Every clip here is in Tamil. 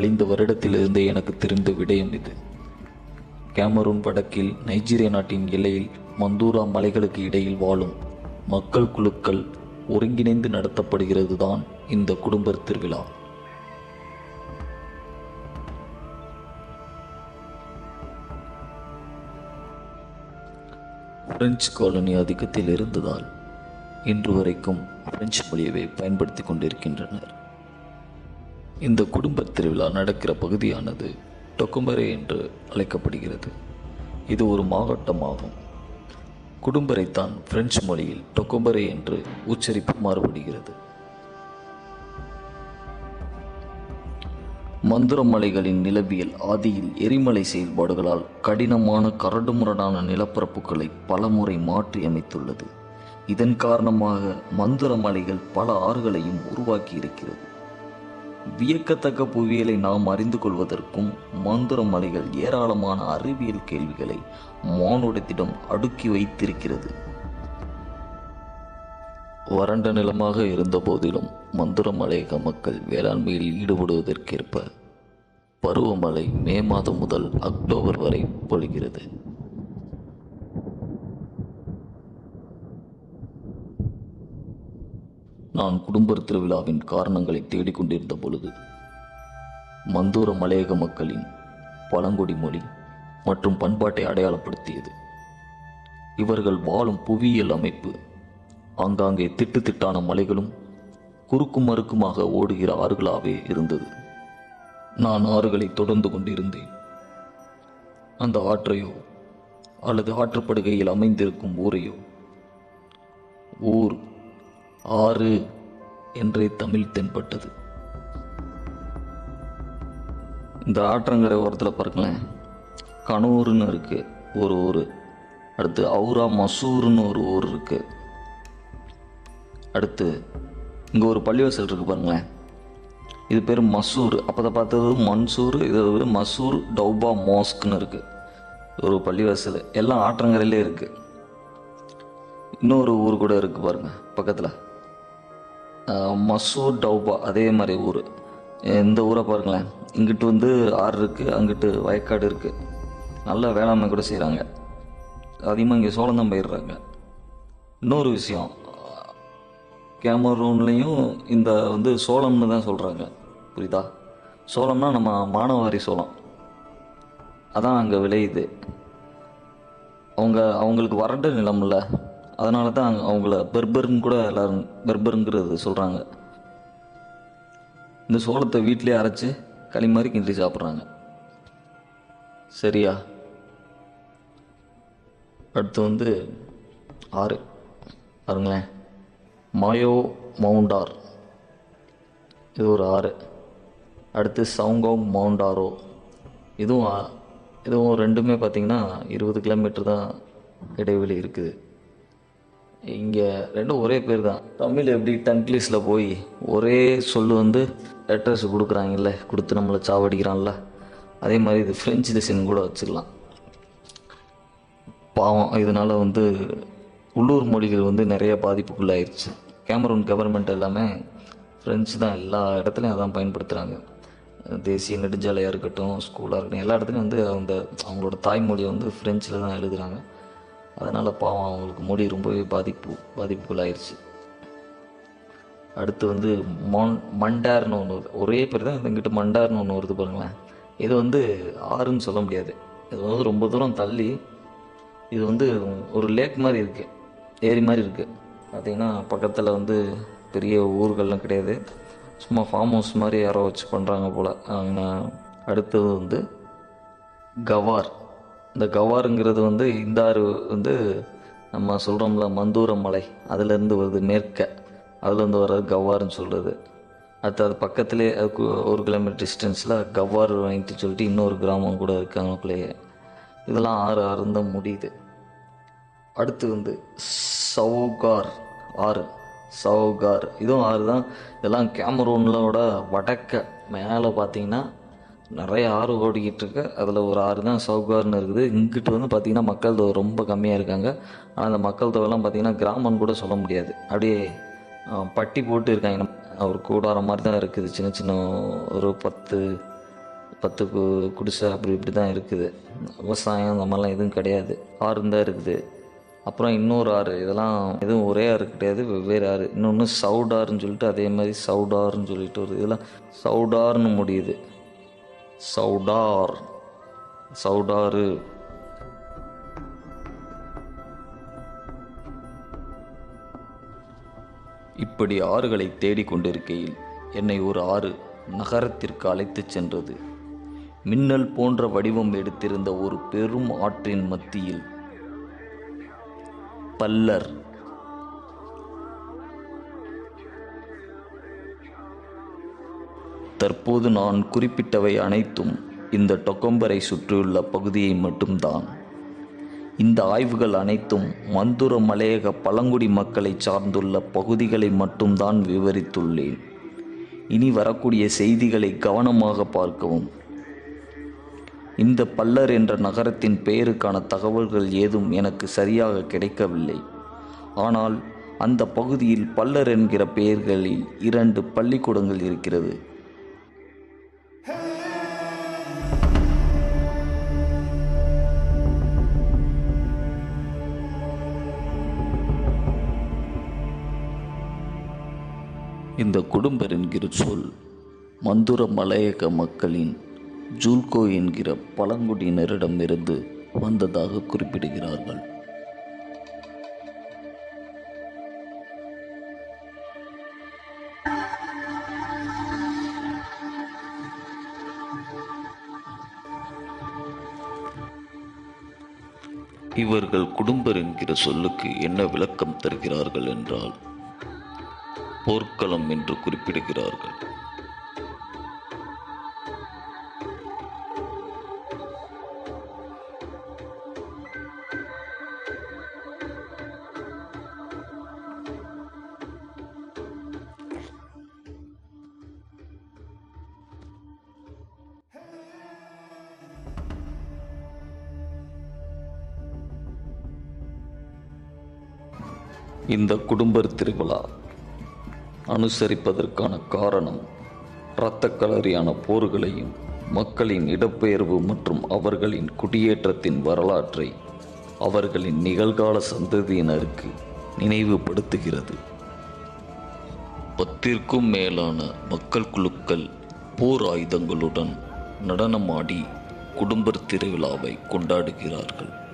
கழிந்த வருடத்திலிருந்தே எனக்கு தெரிந்த விடயம் இது. கேமரூன் வடக்கில் நைஜீரிய நாட்டின் எல்லையில் மந்தூரா மலைகளுக்கு இடையில் வாழும் மக்கள் குழுக்கள் ஒருங்கிணைந்து நடத்தப்படுகிறது தான் இந்த குடும்பர் திருவிழா. பிரெஞ்சு காலனி ஆதிக்கத்தில் இருந்ததால் இன்று வரைக்கும் பிரெஞ்சு மொழியவே பயன்படுத்தி கொண்டிருக்கின்றனர். இந்த குடும்பத் திருவிழா நடக்கிற பகுதியானது டொக்கும்பரே என்று அழைக்கப்படுகிறது. இது ஒரு மாவட்டமாகும். குடும்பரைத்தான் பிரெஞ்சு மொழியில் டொக்கும்பரே என்று உச்சரிப்பு மாறுபடுகிறது. மந்திரமலைகளின் நிலவியல் ஆதியில் எரிமலை செயல்பாடுகளால் கடினமான கரடுமுரடான நிலப்பரப்புகளை பலமுறை மாற்றி அமைத்துள்ளது. இதன் காரணமாக மந்திர மலைகள் பல ஆறுகளையும் உருவாக்கி இருக்கிறது வியக்கத்தக்க புவியியலை நாம் அறிந்து கொள்வதற்கும் மந்திர மலைகள் ஏராளமான அறிவியல் கேள்விகளை மானுடத்திடம் அடுக்கி வைத்திருக்கிறது. வறண்ட நிலமாக இருந்த போதிலும் மதுரமலையக மக்கள் வேளாண்மையில் ஈடுபடுவதற்கேற்ப பருவமழை மே மாதம் முதல் அக்டோபர் வரை பொழிகிறது. நான் குடும்பர் திருவிழாவின் காரணங்களை தேடிக்கொண்டிருந்த பொழுது மந்தூர மலையக மக்களின் பழங்குடி மொழி மற்றும் பண்பாட்டை அடையாளப்படுத்தியது. இவர்கள் வாழும் புவியியல் அமைப்பு ஆங்காங்கே திட்டு திட்டான மலைகளும் குறுக்கும் மறுக்குமாக ஓடுகிற ஆறுகளாகவே இருந்தது. நான் ஆறுகளை தொடர்ந்து கொண்டிருந்தேன். அந்த ஆற்றையோ அல்லது ஆற்றுப்படுகையில் அமைந்திருக்கும் ஊரையோ ஊர் ஆறு என்றே தமிழ் தென்பட்டது. இந்த ஆற்றங்கரை ஓரத்தில் பாருங்களேன். கனூருன்னு இருக்குது ஒரு ஊர். அடுத்து அவுரா மசூர்னு ஒரு ஊர் இருக்குது அடுத்து இங்கே ஒரு பள்ளிவாசல் இருக்குது பாருங்களேன். இது பேர் மசூர். அப்போதான் பார்த்தது மன்சூர் இது மசூர் டவுபா மோஸ்க்னு இருக்குது ஒரு பள்ளிவாசல். எல்லாம் ஆற்றங்கரையிலே இருக்குது இன்னொரு ஊர் கூட இருக்குது பாருங்கள் பக்கத்தில். மசூர் டவுபா அதே மாதிரி ஊர். இந்த ஊரை பாருங்களேன். இங்கிட்டு வந்து ஆறு இருக்குது அங்கிட்டு வயக்காடு இருக்குது நல்ல வேளாண்மை கூட செய்கிறாங்க அதிகமாக இங்கே சோளம் தான் பயிர்றாங்க. இன்னொரு விஷயம் கேமரூன்லேயும் இந்த வந்து சோளம்னு தான் சொல்கிறாங்க புரியுதா? சோளம்னா நம்ம மானவாரி சோளம். அதான் அங்கே விளையுது. அவங்க அவங்களுக்கு வறண்ட இல்லை அதனால தான் அவங்கள பெர்பர்னு கூட எல்லாரும் பெர்பருங்கிறது சொல்கிறாங்க இந்த சோளத்தை வீட்டிலே அரைச்சி களி மாதிரி கிண்டி சாப்பிட்றாங்க. சரியா? அடுத்து வந்து ஆறு. பாருங்களேன். மாயோ மவுண்டார். இது ஒரு ஆறு. அடுத்து சவுங்கோங் மவுண்டாரோ. இதுவும் இதுவும் ரெண்டுமே பார்த்திங்கன்னா இருபது கிலோமீட்டர் தான் இடைவெளி இருக்குது. இங்கே ரெண்டும் ஒரே பேர் தான். தமிழ் எப்படி டங்கிலீஷில் போய் ஒரே சொல் வந்து லெட்டர்ஸ் கொடுக்குறாங்கல்ல கொடுத்து நம்மளை சாவடிக்கிறான்ல அதே மாதிரி இது ஃப்ரெஞ்சு லெசன் கூட வச்சுக்கலாம். பாவம் இதனால் வந்து உள்ளூர் மொழிகள் வந்து நிறைய பாதிப்புக்குள்ளாயிருச்சு. கேமரூன் கவர்மெண்ட் எல்லாமே ஃப்ரெஞ்சு தான் எல்லா இடத்துலையும் அதான் பயன்படுத்துகிறாங்க தேசிய நெடுஞ்சாலையாக இருக்கட்டும் ஸ்கூலாக இருக்கட்டும் எல்லா இடத்துலையும் வந்து அந்த அவங்களோட தாய்மொழியை வந்து ஃப்ரெஞ்சில் தான் எழுதுகிறாங்க அதனால் பாவம் அவங்களுக்கு மொழி ரொம்பவே பாதிப்பு பாதிப்புக்குள்ளாயிருச்சு அடுத்து வந்து மான் மண்டார்னு ஒன்று வருது. ஒரே பேர் தான் எங்கிட்ட மண்டார்னு ஒன்று வருது பாருங்களேன். இது வந்து ஆறுன்னு சொல்ல முடியாது. இது வந்து ரொம்ப தூரம் தள்ளி இது வந்து ஒரு லேக் மாதிரி இருக்குது ஏரி மாதிரி இருக்குது பார்த்தீங்கன்னா பக்கத்தில் வந்து பெரிய ஊர்கள்லாம் கிடையாது. சும்மா ஃபார்ம் ஹவுஸ் மாதிரி யாரோ வச்சு பண்ணுறாங்க போல். அடுத்தது வந்து கவார். இந்த கவாருங்கிறது வந்து இந்த ஆறு வந்து நம்ம சொல்கிறோம்ல மந்தூர மலை. அதுலேருந்து வருது மேற்க. அதுலேருந்து வர்றது கவ்வாருன்னு சொல்கிறது அடுத்து அது பக்கத்துலேயே அதுக்கு ஒரு கிலோமீட்டர் டிஸ்டன்ஸில் கவ்வார் வாங்கிட்டு சொல்லிட்டு இன்னொரு கிராமம் கூட இருக்காங்களுக்குள்ளேயே இதெல்லாம் ஆறு ஆறு தான் முடியுது. அடுத்து வந்து சவுகார். ஆறு. சவுகார். இதுவும் ஆறு தான் இதெல்லாம் கேமரூனோட வடக்க. மேலே பார்த்தீங்கன்னா நிறைய ஆறு ஓடிக்கிட்டு இருக்கு. அதில் ஒரு ஆறு தான் சவுகார்னு இருக்குது. இங்கிட்டு வந்து பார்த்திங்கன்னா மக்கள் தொகை ரொம்ப கம்மியாக இருக்காங்க. ஆனால் அந்த மக்கள் தொகைலாம் பார்த்திங்கன்னா கிராமம்னு கூட சொல்ல முடியாது. அப்படியே பட்டி போட்டு இருக்காங்க. ஒரு கூடாரம் மாதிரி தான் இருக்குது. சின்ன சின்ன ஒரு பத்து பத்து கு குடிசை அப்படி இப்படி தான் இருக்குது. விவசாயம் அந்த மாதிரிலாம் எதுவும் கிடையாது. ஆறு தான் இருக்குது. அப்புறம் இன்னொரு ஆறு. இதெல்லாம் எதுவும் ஒரே ஆறு கிடையாது. வெவ்வேறு ஆறு. இன்னொன்று சவுடாருன்னு சொல்லிட்டு அதே மாதிரி சவுடாருன்னு சொல்லிட்டு ஒரு இதெல்லாம் சவுடார்னு முடியுது. சவுடார் சவுடாறு இப்படி ஆறுகளை தேடிக்கொண்டிருக்கையில் என்னை ஒரு ஆறு நகரத்திற்கு அழைத்துச் சென்றது. மின்னல் போன்ற வடிவம் எடுத்திருந்த ஒரு பெரும் ஆற்றின் மத்தியில் பல்லர் தற்போது நான் குறிப்பிட்டவை அனைத்தும் இந்த டொக்கம்பரை சுற்றியுள்ள பகுதியை மட்டும்தான். இந்த ஆய்வுகள் அனைத்தும் மந்துர மலையக பழங்குடி மக்களை சார்ந்துள்ள பகுதிகளை மட்டும்தான் விவரித்துள்ளேன். இனி வரக்கூடிய செய்திகளை கவனமாக பார்க்கவும். இந்த பல்லர் என்ற நகரத்தின் பெயருக்கான தகவல்கள் ஏதும் எனக்கு சரியாக கிடைக்கவில்லை. ஆனால் அந்த பகுதியில் பல்லர் என்கிற பெயர்களில் இரண்டு பள்ளிக்கூடங்கள் இருக்கிறது. இந்த குடும்பர் என்கிற சொல் மந்துர மலையக மக்களின் ஜூல்கோ என்கிற பழங்குடியினரிடமிருந்து வந்ததாக குறிப்பிடுகிறார்கள். இவர்கள் குடும்பர் என்கிற சொல்லுக்கு என்ன விளக்கம் தருகிறார்கள் என்றால் போர்க்களம் என்று குறிப்பிடுகிறார்கள். இந்த குடும்பர் திருவிழா அனுசரிப்பதற்கான காரணம் இரத்தக்களரியான போர்களையும் மக்களின் இடப்பெயர்வு மற்றும் அவர்களின் குடியேற்றத்தின் வரலாற்றை அவர்களின் நிகழ்கால சந்ததியினருக்கு நினைவுபடுத்துகிறது. பத்திற்கும் மேலான மக்கள் குழுக்கள் போர் ஆயுதங்களுடன் நடனமாடி குடும்பத் திருவிழாவை கொண்டாடுகிறார்கள்.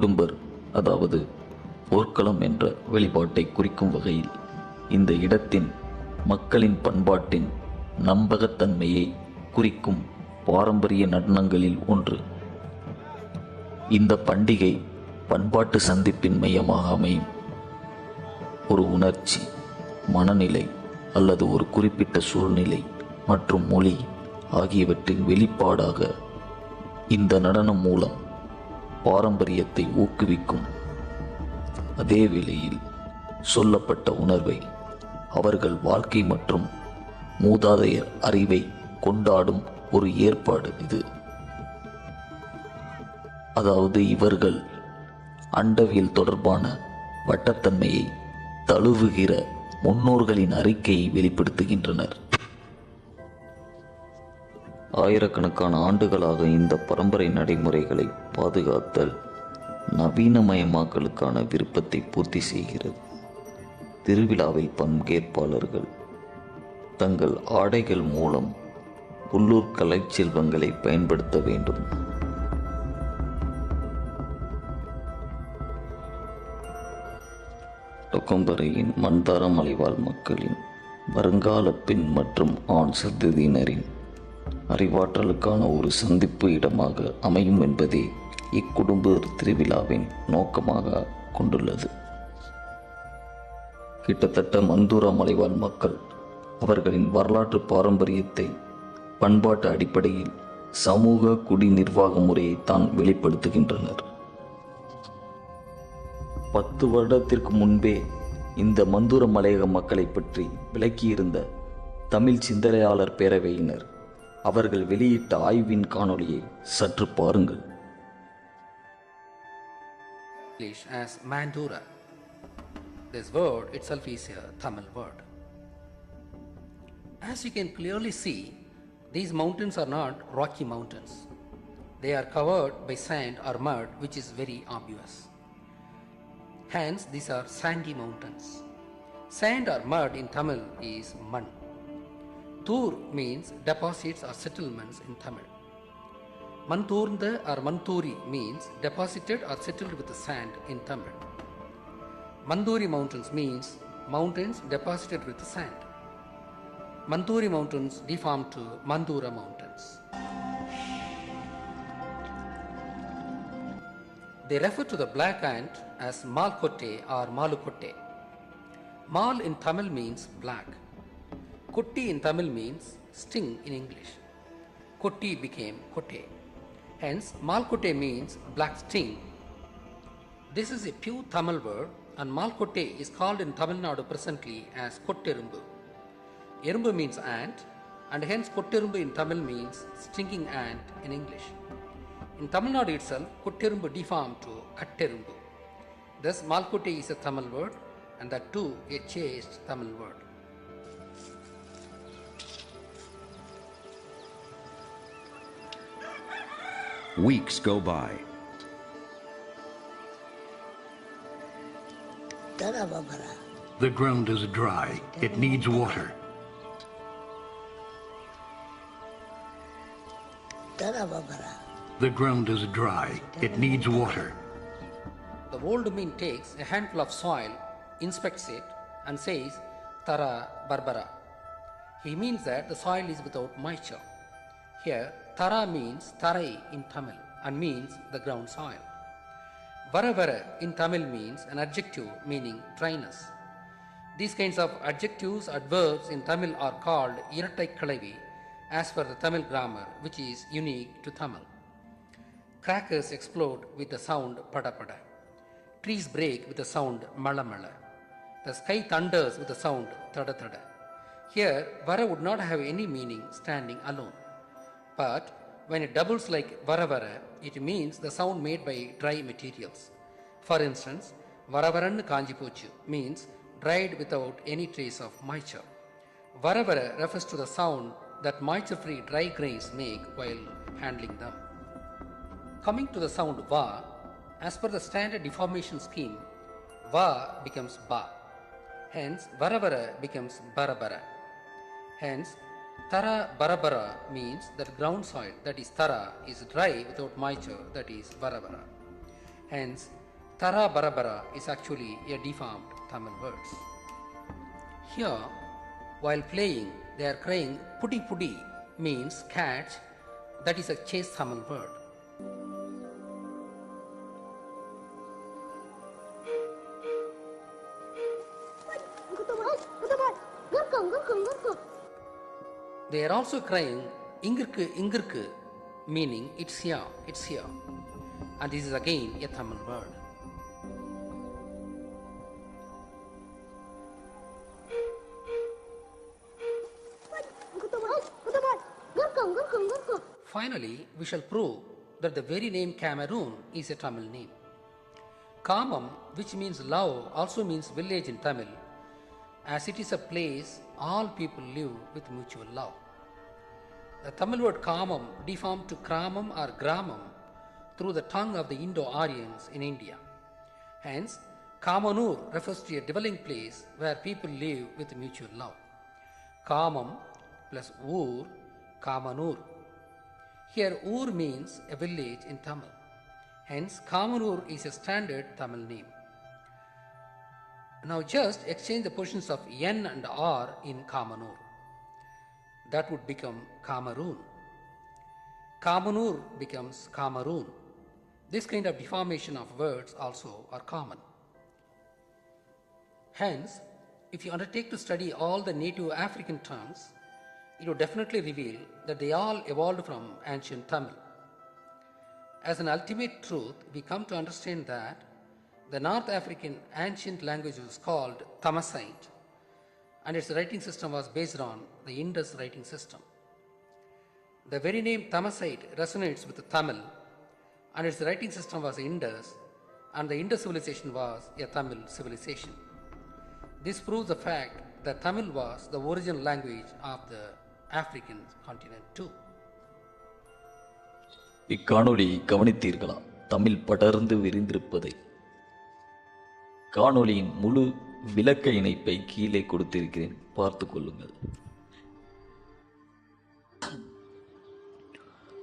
குடும்பர் அதாவது போர்க்களம் என்ற வெளிப்பாட்டை குறிக்கும் வகையில் இந்த இடத்தின் மக்களின் பண்பாட்டின் நம்பகத்தன்மையை குறிக்கும் பாரம்பரிய நடனங்களில் ஒன்று. இந்த பண்டிகை பண்பாட்டு சந்திப்பின் மையமாக அமையும். ஒரு உணர்ச்சி மனநிலை அல்லது ஒரு குறிப்பிட்ட சூழ்நிலை மற்றும் மொழி ஆகியவற்றின் வெளிப்பாடாக இந்த நடனம் மூலம் பாரம்பரியத்தை ஊக்குவிக்கும். அதே வேளையில் சொல்லப்பட்ட உணர்வை அவர்கள் வாழ்க்கை மற்றும் மூதாதையர் அறிவை கொண்டாடும் ஒரு ஏற்பாடு இது. அதாவது இவர்கள் அண்டவியல் தொடர்பான வட்டத்தன்மையை தழுவுகிற முன்னோர்களின் அறிக்கையை வெளிப்படுத்துகின்றனர். ஆயிரக்கணக்கான ஆண்டுகளாக இந்த பரம்பரை நடைமுறைகளை பாதுகாத்தல் நவீனமயமாக்கலுக்கான விருப்பத்தை பூர்த்தி செய்கிறது. திருவிழாவில் பங்கேற்பாளர்கள் தங்கள் ஆடைகள் மூலம் உள்ளூர் கலைச்செல்வங்களை பயன்படுத்த வேண்டும். டொக்கம்பரையின் மந்தார மலைவாழ் மக்களின் வருங்கால பெண் மற்றும் ஆண் சந்ததியினரின் அறிவாற்றலுக்கான ஒரு சந்திப்பு இடமாக அமையும் என்பதே இக்குடும்ப திருவிழாவின் நோக்கமாக கொண்டுள்ளது. கிட்டத்தட்ட மந்தூரா மலைவாழ் மக்கள் அவர்களின் வரலாற்று பாரம்பரியத்தை பண்பாட்டு அடிப்படையில் சமூக குடி நிர்வாக முறையை தான் வெளிப்படுத்துகின்றனர். பத்து வருடத்திற்கு முன்பே இந்த மந்தூர மலையக மக்களை பற்றி விளக்கியிருந்த தமிழ் சிந்தனையாளர் பேரவையினர் அவர்கள் வெளியிட்ட ஆய்வின் காணொளியை சற்று பாருங்கள் English as Mandura. This word itself is a Tamil word. As you can clearly see, these mountains are not rocky mountains. They are covered by sand or mud, which is very obvious. Hence, these are sandy mountains. Sand or mud in Tamil is man. Tur means deposits or settlements in Tamil. Manturnda or Manturi means deposited or settled with the sand in Tamil. Manduri mountains means mountains deposited with sand. Manduri mountains deformed to Mandura mountains. They refer to the black ant as Malkotte or Malukotte. Mal in Tamil means black. Kotti in Tamil means sting in English. Kotti became Kotte. Hence, Malkotte means black sting. This is a pure Tamil word, and Malkotte is called in Tamil Nadu presently as Kotterumbu. Erumbu means ant, and hence Kotterumbu in Tamil means stinging ant in English. In Tamil Nadu itself, Kotterumbu deformed to Katterumbu. Thus, Malkotte is a Tamil word, and that too a chaste Tamil word. Weeks go by. The ground is dry. It needs water. The ground is dry. It needs water. The old man takes a handful of soil, inspects it, and says, Tara Barbara. He means that the soil is without moisture. Here, Tara means Tarai in Tamil and means the ground soil. Vara Vara in Tamil means an adjective meaning dryness. These kinds of adjectives, adverbs in Tamil are called Iratai Kalavi as per the Tamil grammar, which is unique to Tamil. Crackers explode with the sound pada pada. Trees break with the sound mala mala. The sky thunders with the sound tada tada. Here, vara would not have any meaning standing alone. But when it doubles like vara vara, it means the sound made by dry materials. For instance, varavarannu kanji pochu means dried without any trace of moisture. Varavara refers to the sound that moisture-free dry grains make while handling them. Coming to the sound va, as per the standard deformation scheme, va becomes ba. Hence, varavara becomes barabara. Hence, tara barabara means that ground soil, that is tara, is dry without moisture, that is varavara. Hence, tara barabara is actually a deformed Tamil words. Here, while playing, they are crying pudi pudi means catch, that is a chase Tamil word. They are also crying ingirku ingirku meaning it's here, it's here. And this is again a Tamil word. Finally, we shall prove that the very name Cameroon is a Tamil name. Kamam, which means love, also means village in Tamil, as it is a place all people live with mutual love. The Tamil word Kamam deformed to Kramam or Gramam through the tongue of the Indo Aryans in India. Hence, Kamanur refers to a dwelling place where people live with mutual love. Kamam plus Ur, Kamanur. Here, Ur means a village in Tamil. Hence, Kamanur is a standard Tamil name. Now, just exchange the positions of N and R in Kamanur. That would become Kamarun. Kamanur becomes Kamarun. This kind of deformation of words also are common. Hence, if you undertake to study all the native African tongues, it will definitely reveal that they all evolved from ancient Tamil. As an ultimate truth, we come to understand that the North African ancient language was called Tamasite, and its writing system was based on the Indus writing system. The very name Thamasite resonates with Tamil, and its writing system was Indus, and the Indus civilization was a Tamil civilization. This proves the fact that Tamil was the original language of the African continent too. இக்காணொளி கவனித்தீர்களா தமிழ் படர்ந்து விரிந்திருப்பதை காணொளியின் முழு விளக்க இணைப்பை கீழே கொடுத்திருக்கிறேன். பார்த்து கொள்ளுங்கள்.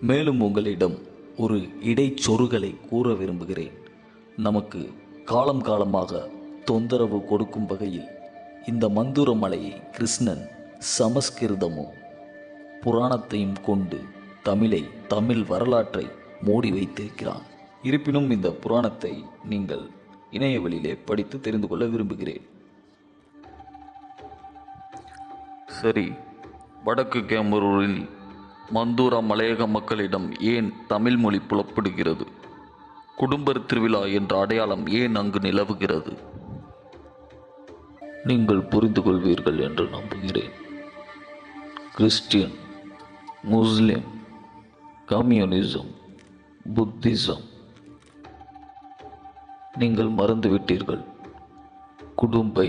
மேலும் உங்களிடம் ஒரு இடைச்சொருகளை கூற விரும்புகிறேன். நமக்கு காலம் காலமாக தொந்தரவு கொடுக்கும் வகையில் இந்த மந்துர மலையை கிருஷ்ணன் சமஸ்கிருதமும் புராணத்தையும் கொண்டு தமிழை தமிழ் வரலாற்றை மூடி வைத்திருக்கிறான். இருப்பினும் இந்த புராணத்தை நீங்கள் இணையவழியிலே படித்து தெரிந்து கொள்ள விரும்புகிறேன். சரி வடக்கு கேமரூரில் மந்தூரா மலையக மக்களிடம் ஏன் தமிழ் மொழி புலப்படுகிறது? குடும்பர் திருவிழா என்ற அடையாளம் ஏன் அங்கு நிலவுகிறது? நீங்கள் புரிந்து கொள்வீர்கள் என்று நம்புகிறேன். கிறிஸ்டியன் முஸ்லிம் கம்யூனிசம் புத்திசம் நீங்கள் மறந்துவிட்டீர்கள். குடும்பை